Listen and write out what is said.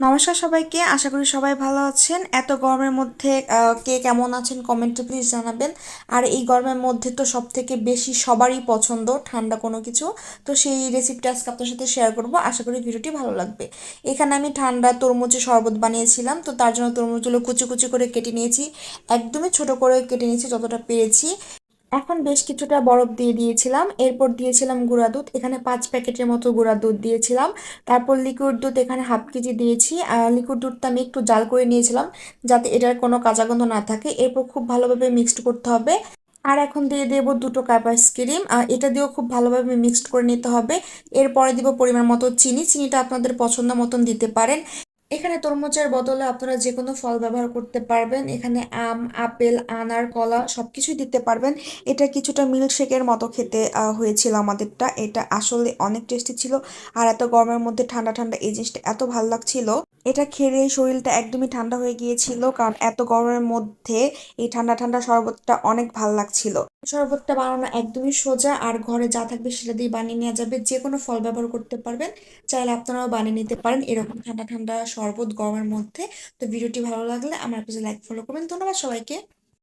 নমস্কার সবাইকে, আশা করি সবাই ভালো আছেন। এত গরমের মধ্যে কে কেমন আছেন কমেন্টে প্লিজ জানাবেন। আর এই গরমের মধ্যে তো সব থেকে বেশি সবারই পছন্দ ঠান্ডা কোনো কিছু। তো সেই রেসিপিটা আজকে আপনার সাথে শেয়ার করব। আশা করি ভিডিওটি ভালো লাগবে। এখানে আমি ঠান্ডা তরমুজের শরবত বানিয়েছিলাম। তো তার জন্য তরমুজগুলো কুচি কুচি করে কেটে নিয়েছি। একদমই ছোট করে কেটে নিয়েছি যতটা পেরেছি। এখন বেশ কিছুটা বরফ দিয়ে দিয়েছিলাম। এরপর দিয়েছিলাম গুঁড়া দুধ। এখানে পাঁচ প্যাকেটের মতো গুঁড়া দুধ দিয়েছিলাম। তারপর লিকুইড দুধ এখানে হাফ কেজি দিয়েছি। আর লিকুইড দুধটা আমি একটু জাল করে নিয়েছিলাম যাতে এটার কোনো কাঁচা গন্ধ না থাকে। এরপর খুব ভালোভাবে মিক্সড করতে হবে। আর এখন দিয়ে দেবো দুটো কাপ আইসক্রিম এটা দিয়েও খুব ভালোভাবে মিক্সড করে নিতে হবে। এরপরে দিব পরিমাণ মতো চিনি। চিনিটা আপনাদের পছন্দ মতন দিতে পারেন। এখানে তরমুজের বদলে আপনারা যে কোনো ফল ব্যবহার করতে পারবেন। এখানে আম, আপেল, আনার, কলা সবকিছুই দিতে পারবেন। এটা কিছুটা মিল্কশেকের মতো খেতে হয়েছিল আমাদেরটা। এটা আসলে অনেক টেস্টি ছিল আর এত গরমের মধ্যে ঠান্ডা ঠান্ডা এই জিনিসটা এত ভালো লাগছিল। এটা খেলে শরীরটা একদমই ঠান্ডা হয়ে গিয়েছিল কারণ এত গরমের মধ্যে এই ঠান্ডা ঠান্ডা শরবতটা অনেক ভালো লাগছিল। শরবতটা বানানো একদমই সোজা আর ঘরে যা থাকবে সেটা দিয়ে বানিয়ে নেওয়া যাবে। যে কোনো ফল ব্যবহার করতে পারবেন। চাইলে আপনারাও বানিয়ে নিতে পারেন। এরকম ঠান্ডা ঠান্ডা শরবত গরমের মধ্যে। তো ভিডিওটি ভালো লাগলে আমার পেজে লাইক ফলো করবেন। ধন্যবাদ সবাইকে।